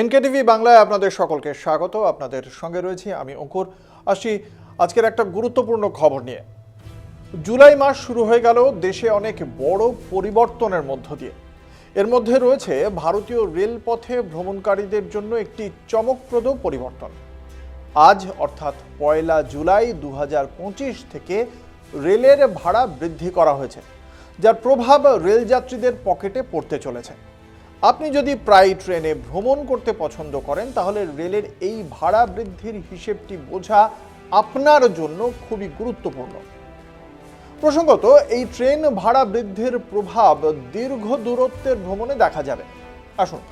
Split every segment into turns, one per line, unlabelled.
NKTV বাংলায় আপনাদের সকলকে স্বাগত। আপনাদের সঙ্গে রয়েছি আমি অঙ্কুর। আসি আজকের একটা গুরুত্বপূর্ণ খবর নিয়ে। জুলাই মাস শুরু হয়ে গেল দেশে অনেক বড় পরিবর্তনের মধ্য দিয়ে। এর মধ্যে রয়েছে ভারতীয় রেলপথে ভ্রমণকারীদের জন্য একটি চমকপ্রদ পরিবর্তন। আজ, অর্থাৎ পয়লা জুলাই দু হাজার পঁচিশ থেকে রেলের ভাড়া বৃদ্ধি করা হয়েছে, যার প্রভাব রেলযাত্রীদের পকেটে পড়তে চলেছে। আপনি যদি প্রায় ট্রেনে ভ্রমণ করতে পছন্দ করেন, তাহলে রেলের এই ভাড়া বৃদ্ধির হিসেবটি বোঝা আপনার জন্য খুবই গুরুত্বপূর্ণ। প্রসঙ্গত, এই ট্রেন ভাড়া বৃদ্ধির প্রভাব দীর্ঘ দূরত্বের ভ্রমণে দেখা যাবে। আসুন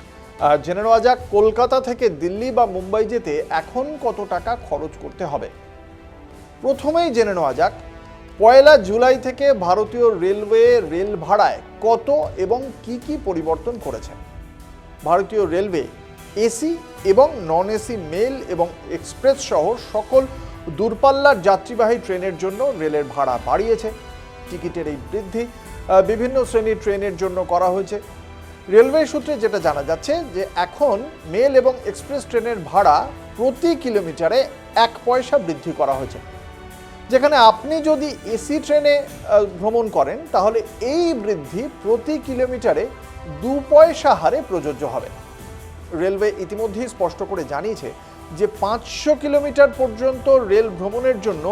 জেনে নেওয়া যাক কলকাতা থেকে দিল্লি বা মুম্বাই যেতে এখন কত টাকা খরচ করতে হবে। প্রথমেই জেনে নেওয়া যাক পয়লা জুলাই থেকে ভারতীয় রেলওয়ে রেল ভাড়ায় কত এবং কি কি পরিবর্তন করেছে? ভারতীয় রেলওয়ে, এসি এবং নন এসি মেল এবং এক্সপ্রেস সহ সকল দূরপাল্লার যাত্রীবাহী ট্রেনের জন্য রেলের ভাড়া বাড়িয়েছে। টিকিটের এই বৃদ্ধি বিভিন্ন শ্রেণির ট্রেনের জন্য করা হয়েছে। রেলওয়ে সূত্রে যেটা জানা যাচ্ছে যে এখন মেল এবং এক্সপ্রেস ট্রেনের ভাড়া প্রতি কিলোমিটারে এক পয়সা বৃদ্ধি করা হয়েছে। যেখানে আপনি যদি এসি ট্রেনে ভ্রমণ করেন, তাহলে এই বৃদ্ধি প্রতি কিলোমিটারে দু পয়সা হারে প্রযোজ্য হবে। রেলওয়ে ইতিমধ্যেই স্পষ্ট করে জানিয়েছে যে পাঁচশো কিলোমিটার পর্যন্ত রেল ভ্রমণের জন্য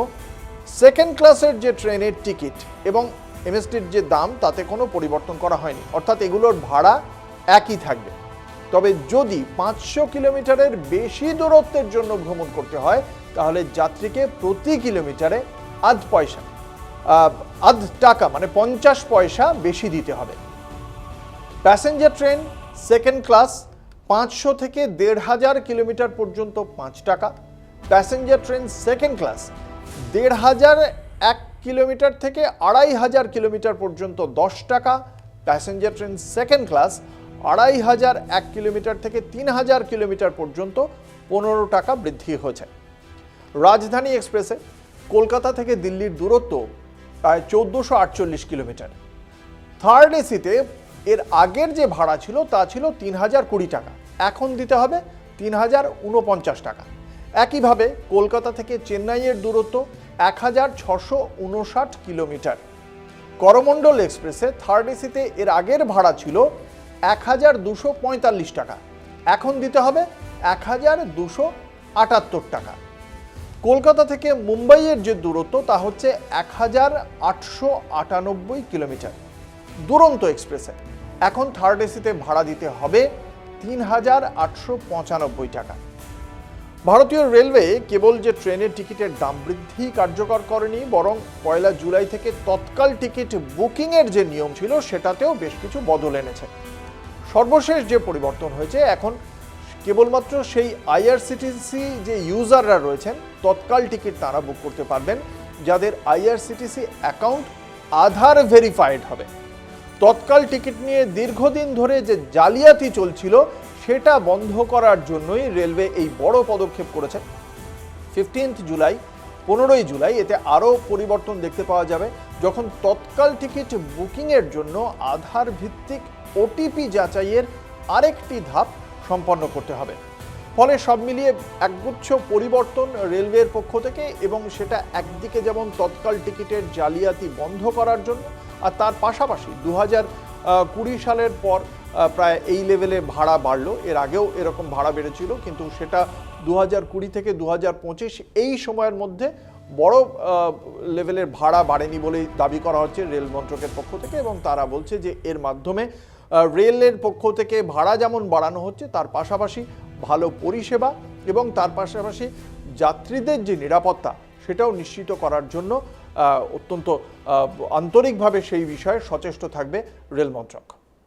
সেকেন্ড ক্লাসের যে ট্রেনের টিকিট এবং এমএসটির যে দাম, তাতে কোনো পরিবর্তন করা হয়নি। অর্থাৎ এগুলোর ভাড়া একই থাকবে। তবে যদি পাঁচশো কিলোমিটারের বেশি দূরত্বের জন্য ভ্রমণ করতে হয় তাহলে যাত্রীকে প্রতি কিলোমিটারে আধ পয়সা আধ টাকা মানে পঞ্চাশ পয়সা বেশি দিতে হবে। প্যাসেঞ্জার ট্রেন, সেকেন্ড ক্লাস, পাঁচশো থেকে দেড় হাজার কিলোমিটার পর্যন্ত পাঁচ টাকা। প্যাসেঞ্জার ট্রেন, সেকেন্ড ক্লাস, দেড় হাজার এক কিলোমিটার থেকে আড়াই হাজার কিলোমিটার পর্যন্ত দশ টাকা। প্যাসেঞ্জার ট্রেন, সেকেন্ড ক্লাস, আড়াই হাজার এক কিলোমিটার থেকে তিন হাজার কিলোমিটার পর্যন্ত পনেরো টাকা বৃদ্ধি হয়েছে। রাজধানী এক্সপ্রেসে কলকাতা থেকে দিল্লির দূরত্ব প্রায় চোদ্দোশো আটচল্লিশ কিলোমিটার। থার্ড এসিতে এর আগের যে ভাড়া ছিল তা ছিল তিন হাজার কুড়ি টাকা। এখন দিতে হবে তিন হাজার উনপঞ্চাশ টাকা। একইভাবে কলকাতা থেকে চেন্নাইয়ের দূরত্ব এক হাজার ছশো উনষাট কিলোমিটার। করমণ্ডল এক্সপ্রেসে থার্ড এসিতে এর আগের ভাড়া ছিল এক হাজার দুশো পঁয়তাল্লিশ টাকা। এখন দিতে হবে এক হাজার দুশো আটাত্তর টাকা। কলকাতা থেকে মুম্বাইয়ের যে দূরত্ব, তা হচ্ছে এক হাজার আটশো আটানব্বই কিলোমিটার। দুরন্ত এক্সপ্রেসে। এখন থার্ড এসিতে ভাড়া দিতে হবে তিন হাজার আটশো পঁচানব্বই টাকা। ভারতীয় রেলওয়ে কেবল যে ট্রেনের টিকিটের দাম বৃদ্ধি কার্যকর করেনি, বরং পয়লা জুলাই থেকে তৎকাল টিকিট বুকিংয়ের যে নিয়ম ছিল, সেটাতেও বেশ কিছু বদল এনেছে। সর্বশেষ যে পরিবর্তন হয়েছে, এখন কেবলমাত্র সেই আইআরসিটিসি যে ইউজাররা রয়েছেন, তৎকাল টিকিট তারা বুক করতে পারবেন, যাদের আইআরসিটিসি অ্যাকাউন্ট আধার ভেরিফাইড হবে। তৎকাল টিকিট নিয়ে দীর্ঘদিন ধরে যে জালিয়াতি চলছিল, সেটা বন্ধ করার জন্যই রেলওয়ে এই বড় পদক্ষেপ করেছে। ফিফটিন্থ জুলাই, পনেরোই জুলাই এতে আরও পরিবর্তন দেখতে পাওয়া যাবে। যখন তৎকাল টিকিট বুকিংয়ের জন্য আধার ভিত্তিক ওটিপি যাচাইয়ের আরেকটি ধাপ সম্পন্ন করতে হবে। ফলে সব মিলিয়ে একগুচ্ছ পরিবর্তন রেলওয়ের পক্ষ থেকে এবং সেটা একদিকে যেমন তৎকাল টিকিটের জালিয়াতি বন্ধ করার জন্য, আর তার পাশাপাশি দু কুড়ি সালের পর প্রায় এই লেভেলে ভাড়া বাড়লো। এর আগেও এরকম ভাড়া বেড়েছিল, কিন্তু সেটা দু হাজার কুড়ি থেকে দু হাজার পঁচিশ এই সময়ের মধ্যে বড় লেভেলের ভাড়া বাড়েনি বলেই দাবি করা হচ্ছে রেল মন্ত্রকের পক্ষ থেকে এবং তারা বলছে যে এর মাধ্যমে রেলের পক্ষ থেকে ভাড়া যেমন বাড়ানো হচ্ছে, তার পাশাপাশি ভালো পরিষেবা এবং তার পাশাপাশি যাত্রীদের যে নিরাপত্তা, সেটাও নিশ্চিত করার জন্য অত্যন্ত আন্তরিকভাবে সেই বিষয়ে সচেষ্ট থাকবে রেল মন্ত্রক।